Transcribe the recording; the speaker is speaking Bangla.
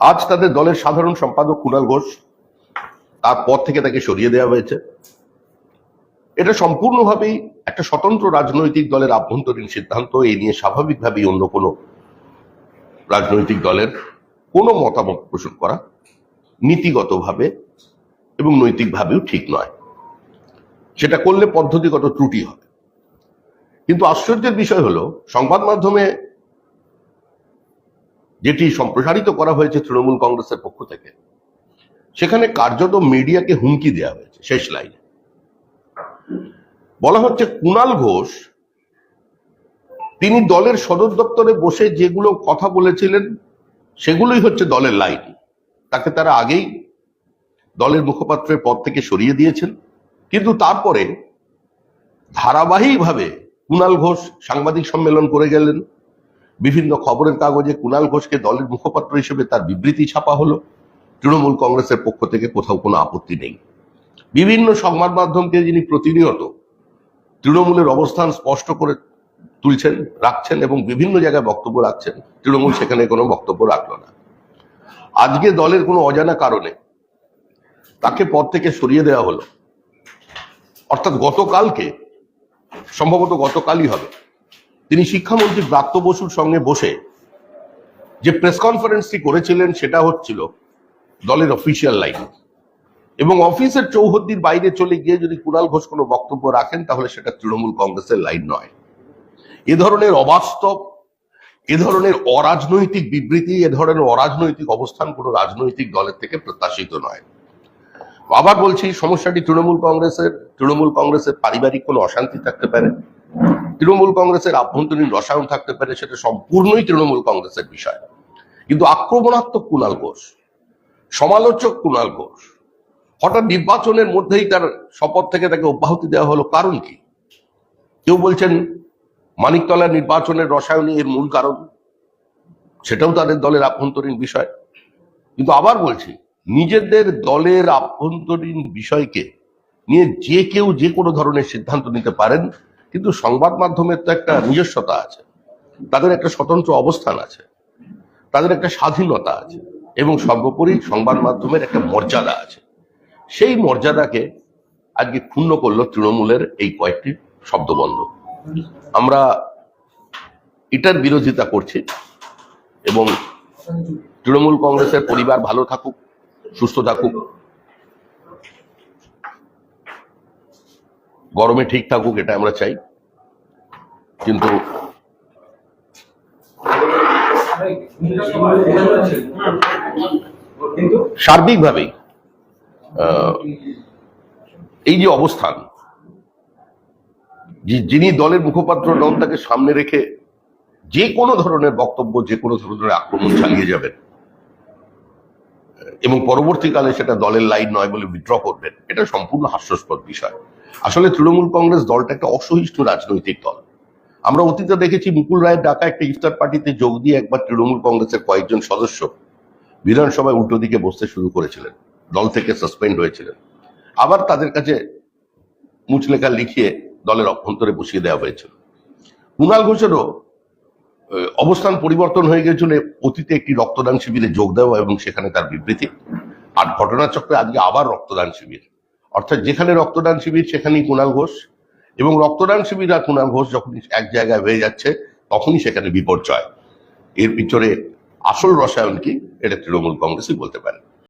আজ তাদের দলের সাধারণ সম্পাদক কুণাল ঘোষ তার পদ থেকে তাকে সরিয়ে দেওয়া হয়েছে। এটা সম্পূর্ণভাবেই একটা স্বতন্ত্র রাজনৈতিক দলের আভ্যন্তরীণ সিদ্ধান্ত এই নিয়ে স্বাভাবিকভাবেই অন্য কোনো রাজনৈতিক দলের কোনো মতামত পোষণ করা নীতিগতভাবে এবং নৈতিকভাবেও ঠিক নয়। সেটা করলে পদ্ধতিগত ত্রুটি হবে। কিন্তু আশ্চর্যের বিষয় হলো, সংবাদ মাধ্যমে যেটি সম্প্রসারিত করা হয়েছে তৃণমূল কংগ্রেসের পক্ষ থেকে, সেখানে কার্যত মিডিয়াকে হুমকি দেওয়া হয়েছে, শেষ লাইনে। বলা হচ্ছে কুণাল ঘোষ, তিনি দলের সদর দপ্তরে বসে যেগুলো কথা বলেছিলেন, সেগুলোই হচ্ছে দলের লাইন। তাকে তারা আগেই দলের মুখপাত্রের পদ থেকে সরিয়ে দিয়েছেন। কিন্তু তারপরে ধারাবাহিকভাবে কুণাল ঘোষ সাংবাদিক সম্মেলন করে গেলেন বিভিন্ন খবরের কাগজে কুণাল ঘোষকে দলের মুখপাত্র হিসেবে তার বিবৃতি ছাপা হলো। তৃণমূল কংগ্রেসের পক্ষ থেকে কোথাও কোনো আপত্তি নেই। বিভিন্ন সংবাদ মাধ্যমকে যিনি প্রতিনিয়ত তৃণমূলের অবস্থান স্পষ্ট করে তুলছেন, রাখছেন এবং বিভিন্ন জায়গায় বক্তব্য রাখছেন, তৃণমূল সেখানে কোনো বক্তব্য রাখল না। আজকে দলের কোনো অজানা কারণে তাকে পদ থেকে সরিয়ে দেওয়া হলো। অর্থাৎ গতকালকে, সম্ভবত গতকালই হবে। তিনি শিক্ষামন্ত্রী ব্রাত্য বসুর সঙ্গে বসে যে প্রেস কনফারেন্সটি করেছিলেন সেটা হচ্ছিল দলের অফিসিয়াল লাইন এবং অফিসের চৌহদ্দির বাইরে চলে গিয়ে যদি কুণাল ঘোষ কোনো বক্তব্য রাখেন, তাহলে সেটা তৃণমূল কংগ্রেসের লাইন নয়। এ ধরনের অবাস্তব, এ ধরনের অরাজনৈতিক বিবৃতি, এ ধরনের অরাজনৈতিক অবস্থান কোনো রাজনৈতিক দলের থেকে প্রত্যাশিত নয়। আবার বলছি সমস্যাটি তৃণমূল কংগ্রেসের তৃণমূল কংগ্রেসের পারিবারিক কোনো অশান্তি থাকতে পারে। তৃণমূল কংগ্রেসের আভ্যন্তরীণ রসায়ন থাকতে পারে, সেটা সম্পূর্ণই তৃণমূল কংগ্রেসের বিষয়। কিন্তু আক্রমণাত্মক কুণাল ঘোষ, সমালোচক কুণাল ঘোষ, হঠাৎ নির্বাচনের মধ্যেই তার শপথ থেকে তাকে অব্যাহতি দেওয়া হলো কারণ কি? কেউ বলছেন মানিকতলা নির্বাচনের রসায়নই এর মূল কারণ, সেটাও তাদের দলের আভ্যন্তরীণ বিষয়। কিন্তু আবার বলছি, নিজেদের দলের আভ্যন্তরীণ বিষয়কে নিয়ে যে কেউ যে কোনো ধরনের সিদ্ধান্ত নিতে পারেন কিন্তু সংবাদ মাধ্যমের তো একটা নিজস্বতা আছে। তাদের একটা স্বতন্ত্র অবস্থান আছে। তাদের একটা স্বাধীনতা আছে। এবং সর্বোপরি সংবাদ মাধ্যমের একটা মর্যাদা আছে। সেই মর্যাদাকে আজকে ক্ষুণ্ণ করল তৃণমূলের এই কয়েকটি শব্দবন্ধ। আমরা এটার বিরোধিতা করছি এবং তৃণমূল কংগ্রেসের পরিবার ভালো থাকুক, সুস্থ থাকুক। গরমে ঠিক থাকুক, এটা আমরা চাই। কিন্তু সার্বিকভাবেই এই যে অবস্থান যিনি দলের মুখপাত্র নন তাকে সামনে রেখে যে কোনো ধরনের বক্তব্য, যে কোনো ধরনের আক্রমণ চালিয়ে যাবেন, এবং পরবর্তীকালে সেটা দলের লাইন নয় বলে বিড্র করবেন, এটা সম্পূর্ণ হাস্যাস্পদ বিষয়। আসলে তৃণমূল কংগ্রেস দলটা একটা অসহিষ্ণু রাজনৈতিক দল। আমরা অতীতে দেখেছি মুকুল রায়ের ডাকা একটা ইফতার পার্টিতে যোগ দিয়ে একবার তৃণমূল কংগ্রেসের কয়েকজন সদস্য বিধানসভায় উল্টো দিকে বসতে শুরু করেছিলেন, দল থেকে সাসপেন্ড হয়েছিলেন। আবার তাদের কাছে মুচলেখা লিখিয়ে দলের অভ্যন্তরে বসিয়ে দেওয়া হয়েছিল। কুণাল ঘোষেরও অবস্থান পরিবর্তন হয়ে গিয়েছিল অতীতে একটি রক্তদান শিবিরে যোগ দেওয়া এবং সেখানে তার বিবৃতি। আর ঘটনাচক্রে আজকে আবার রক্তদান শিবির। অর্থাৎ যেখানে রক্তদান শিবির, সেখানেই কুণাল ঘোষ। এবং রক্তদান শিবির আর কুণাল ঘোষ যখন এক জায়গায় হয়ে যাচ্ছে, তখনই সেখানে বিপর্যয়। এর পিছনে আসল রসায়ন কি? এটা তৃণমূল কংগ্রেসই বলতে পারে।